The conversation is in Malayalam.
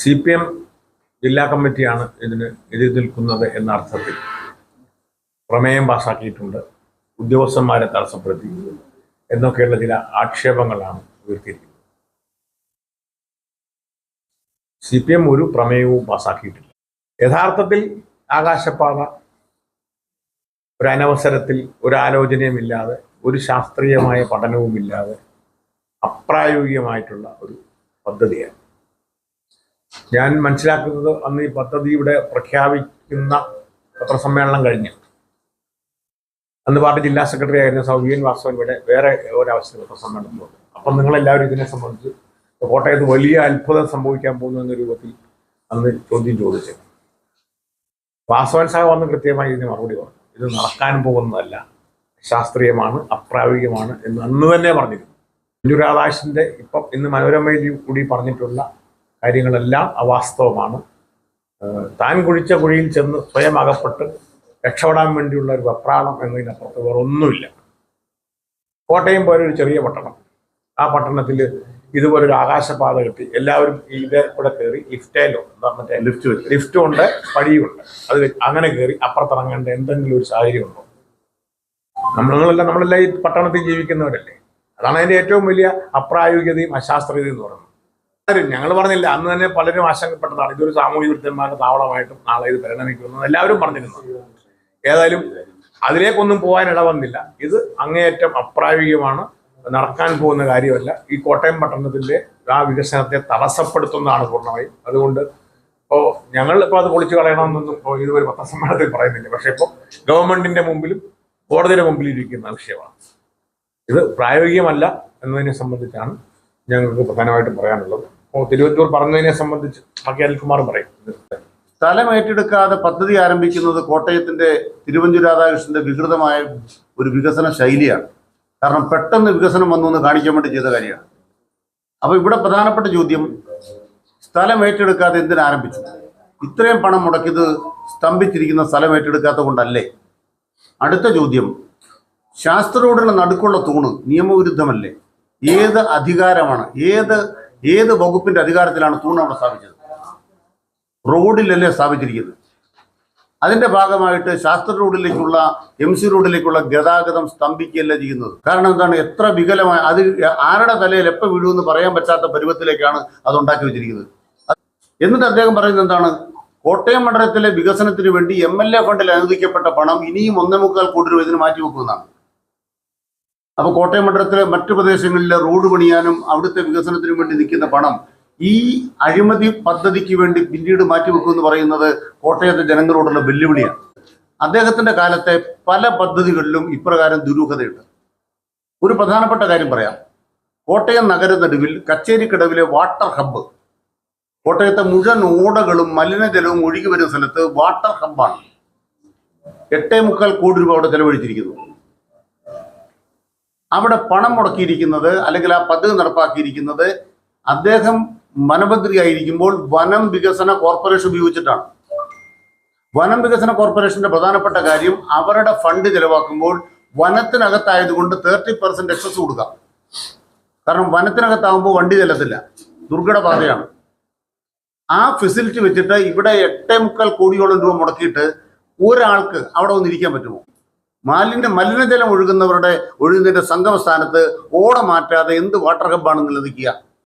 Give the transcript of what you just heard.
സി പി എം ജില്ലാ കമ്മിറ്റിയാണ് ഇതിന് എതിർ നിൽക്കുന്നത് എന്ന അർത്ഥത്തിൽ പ്രമേയം പാസാക്കിയിട്ടുണ്ട്. ഉദ്യോഗസ്ഥന്മാരെ തടസ്സപ്പെടുത്തി എന്നൊക്കെയുള്ള ചില ആക്ഷേപങ്ങളാണ് ഉയർത്തിയിരിക്കുന്നത്. സി പി എം ഒരു പ്രമേയവും പാസാക്കിയിട്ടില്ല. യഥാർത്ഥത്തിൽ ആകാശപാത ഒരു അനവസരത്തിൽ ഒരു ആലോചനയുമില്ലാതെ ഒരു ശാസ്ത്രീയമായ പഠനവുമില്ലാതെ അപ്രായോഗികമായിട്ടുള്ള ഒരു പദ്ധതിയാണ്. ഞാൻ മനസ്സിലാക്കുന്നത് അന്ന് ഈ പദ്ധതി ഇവിടെ പ്രഖ്യാപിക്കുന്ന പത്രസമ്മേളനം കഴിഞ്ഞ്. അന്ന് പാർട്ടി ജില്ലാ സെക്രട്ടറി ആയിരുന്ന സൗവിയൻ വാസവൻ ഇവിടെ വേറെ ഒരവസരം പത്രസമ്മേളനത്തിലുണ്ട് അപ്പം നിങ്ങളെല്ലാവരും ഇതിനെ സംബന്ധിച്ച് കോട്ടയത്ത് വലിയ അത്ഭുതം സംഭവിക്കാൻ പോകുന്നു എന്ന രൂപത്തിൽ അന്ന് ചോദ്യം ചോദിച്ചു. വാസവൻ സാഹ വന്ന് കൃത്യമായി ഇതിന് മറുപടി പറഞ്ഞു. ഇത് നടക്കാൻ പോകുന്നതല്ല. ശാസ്ത്രീയമാണ് അപ്രായോഗികമാണ് എന്ന് അന്ന് തന്നെ പറഞ്ഞിരുന്നു. അഞ്ചു രാധാകൃഷ്ണന്റെ ഇപ്പം ഇന്ന് മനോരമയിൽ കൂടി പറഞ്ഞിട്ടുള്ള കാര്യങ്ങളെല്ലാം അവാസ്തവമാണ്. താൻ കുഴിച്ച കുഴിയിൽ ചെന്ന് സ്വയം അകപ്പെട്ട് രക്ഷപ്പെടാൻ വേണ്ടിയുള്ള ഒരു വെപ്രാളം എന്നതിനപ്പുറത്ത് വേറെ ഒന്നുമില്ല കോട്ടയം പോലെ ഒരു ചെറിയ പട്ടണം. ആ പട്ടണത്തിൽ ഇതുപോലൊരു ആകാശപാത കിട്ടി എല്ലാവരും ഇതേ കൂടെ കയറി ലിഫ്റ്റേലോ എന്താ മറ്റേ? ലിഫ്റ്റ് ലിഫ്റ്റും ഉണ്ട് പടിയുണ്ട്. അത് അങ്ങനെ കയറി അപ്പുറത്തിറങ്ങേണ്ട എന്തെങ്കിലും ഒരു സാഹചര്യം ഉണ്ടോ നമ്മളെല്ലാം നമ്മളെല്ലാം ഈ പട്ടണത്തിൽ ജീവിക്കുന്നവരല്ലേ? അതാണ് അതിന്റെ ഏറ്റവും വലിയ അപ്രായോഗികതയും അശാസ്ത്രീയതയും എന്ന് പറയുന്നത്. ആരും ഞങ്ങൾ പറഞ്ഞില്ല അന്ന് തന്നെ പലരും ആശങ്കപ്പെട്ടതാണ്. ഇതൊരു സാമൂഹിക വിരുദ്ധന്മാരുടെ താവളമായിട്ടും നാളെ ഇത് പരിണമിക്കുമെന്ന് എല്ലാവരും പറഞ്ഞിരുന്നു. ഏതായാലും അതിലേക്കൊന്നും പോകാൻ ഇടവന്നില്ല. ഇത് അങ്ങേയറ്റം അപ്രായോഗികമാണ്. നടക്കാൻ പോകുന്ന കാര്യമല്ല. ഈ കോട്ടയം പട്ടണത്തിന്റെ ആ വികസനത്തെ തടസ്സപ്പെടുത്തുന്നതാണ് പൂർണമായും. അതുകൊണ്ട് ഇപ്പോൾ ഞങ്ങൾ ഇപ്പോൾ അത് പൊളിച്ചു കളയണമെന്നൊന്നും ഇപ്പോൾ ഇതുവരെ പത്രസമ്മേളനത്തിൽ പറയുന്നില്ല. പക്ഷേ ഇപ്പോൾ ഗവൺമെന്റിന്റെ മുമ്പിലും കോടതിയുടെ മുമ്പിൽ ഇരിക്കുന്ന വിഷയമാണ്. ഇത് പ്രായോഗികമല്ല എന്നതിനെ സംബന്ധിച്ചാണ് ഞങ്ങൾക്ക് പ്രധാനമായിട്ടും പറയാനുള്ളത്. തിരുവനന്തപുരം പറഞ്ഞതിനെ സംബന്ധിച്ച് ബാക്കി അനിൽകുമാർ പറയും. സ്ഥലം ഏറ്റെടുക്കാതെ പദ്ധതി ആരംഭിക്കുന്നത് കോട്ടയത്തിന്റെ തിരുവഞ്ചൂർ രാധാകൃഷ്ണന്റെ വികൃതമായ ഒരു വികസന ശൈലിയാണ്. കാരണം പെട്ടെന്ന് വികസനം വന്നു എന്ന് കാണിക്കാൻ വേണ്ടി ചെയ്ത കാര്യമാണ്. അപ്പൊ ഇവിടെ പ്രധാനപ്പെട്ട ചോദ്യം സ്ഥലം ഏറ്റെടുക്കാതെ എന്തിനാരംഭിച്ചു ഇത്രയും പണം മുടക്കിയത് സ്തംഭിച്ചിരിക്കുന്ന സ്ഥലം ഏറ്റെടുക്കാത്ത കൊണ്ടല്ലേ? അടുത്ത ചോദ്യം ശാസ്ത്ര റോഡിന് നടുക്കുള്ള തൂണ് നിയമവിരുദ്ധമല്ലേ? ഏത് അധികാരമാണ്? ഏത് ഏത് വകുപ്പിന്റെ അധികാരത്തിലാണ് തൂണ് അവിടെ സ്ഥാപിച്ചത്? റോഡിലല്ലേ സ്ഥാപിച്ചിരിക്കുന്നത്? അതിന്റെ ഭാഗമായിട്ട് ശാസ്ത്ര റോഡിലേക്കുള്ള എം സി റോഡിലേക്കുള്ള ഗതാഗതം സ്തംഭിക്കുകയല്ല ചെയ്യുന്നത്? കാരണം എന്താണ്? എത്ര വികലമായ അത് ആരുടെ തലയിൽ എപ്പോൾ വീഴുമെന്ന് പറയാൻ പറ്റാത്ത പരുവത്തിലേക്കാണ് അത് ഉണ്ടാക്കി വെച്ചിരിക്കുന്നത്. എന്നിട്ട് അദ്ദേഹം പറയുന്നത് എന്താണ്? കോട്ടയം മണ്ഡലത്തിലെ വികസനത്തിന് വേണ്ടി എം എൽ എ ഫണ്ടിൽ അനുവദിക്കപ്പെട്ട പണം ഇനിയും ഒന്നേ മുക്കാൽ കോടി രൂപ ഇതിന് മാറ്റിവെക്കുന്നതാണ് അപ്പൊ കോട്ടയം മണ്ഡലത്തിലെ മറ്റു പ്രദേശങ്ങളിലെ റോഡ് പണിയാനും അവിടുത്തെ വികസനത്തിനും വേണ്ടി നിൽക്കുന്ന പണം ഈ അഴിമതി പദ്ധതിക്ക് വേണ്ടി പിന്നീട് മാറ്റിവെക്കുമെന്ന് പറയുന്നത് കോട്ടയത്തെ ജനങ്ങളോടുള്ള വെല്ലുവിളിയാണ്. അദ്ദേഹത്തിന്റെ കാലത്തെ പല പദ്ധതികളിലും ഇപ്രകാരം ദുരൂഹതയുണ്ട്. ഒരു പ്രധാനപ്പെട്ട കാര്യം പറയാം. കോട്ടയം നഗര നടുവിൽ കച്ചേരിക്കടവിലെ വാട്ടർ ഹബ്ബ്. കോട്ടയത്തെ മുഴുവൻ ഓടകളും മലിനജലവും ഒഴുകി വരുന്ന സ്ഥലത്ത് വാട്ടർ ഹബ്ബാണ്. എട്ടേ മുക്കാൽ കോടി രൂപ അവിടെ ചെലവഴിച്ചിരിക്കുന്നു. അവിടെ പണം മുടക്കിയിരിക്കുന്നത് അല്ലെങ്കിൽ ആ പദ്ധതി നടപ്പാക്കിയിരിക്കുന്നത് അദ്ദേഹം വനമന്ത്രിയായിരിക്കുമ്പോൾ വനം വികസന കോർപ്പറേഷൻ ഉപയോഗിച്ചിട്ടാണ്. വനം വികസന കോർപ്പറേഷന്റെ പ്രധാനപ്പെട്ട കാര്യം അവരുടെ ഫണ്ട് ചെലവാക്കുമ്പോൾ വനത്തിനകത്തായതുകൊണ്ട് തേർട്ടി പെർസെന്റ് എക്സസ് കൊടുക്കാം കാരണം വനത്തിനകത്താകുമ്പോൾ വണ്ടി ചെല്ലത്തില്ല. ദുർഘട പാതയാണ്. ആ ഫെസിലിറ്റി വെച്ചിട്ട് ഇവിടെ എട്ടേ മുക്കാൽ കോടിയോളം രൂപ മുടക്കിയിട്ട് ഒരാൾക്ക് അവിടെ വന്നിരിക്കാൻ പറ്റുമോ? മാലിന്യ മലിനജലം ഒഴുകുന്നവരുടെ ഒഴുകുന്നതിന്റെ സംഗമസ്ഥാനത്ത് ഓട മാറ്റാതെ എന്ത് വാട്ടർ ഹബ്ബാണ് ലഭിക്കുക?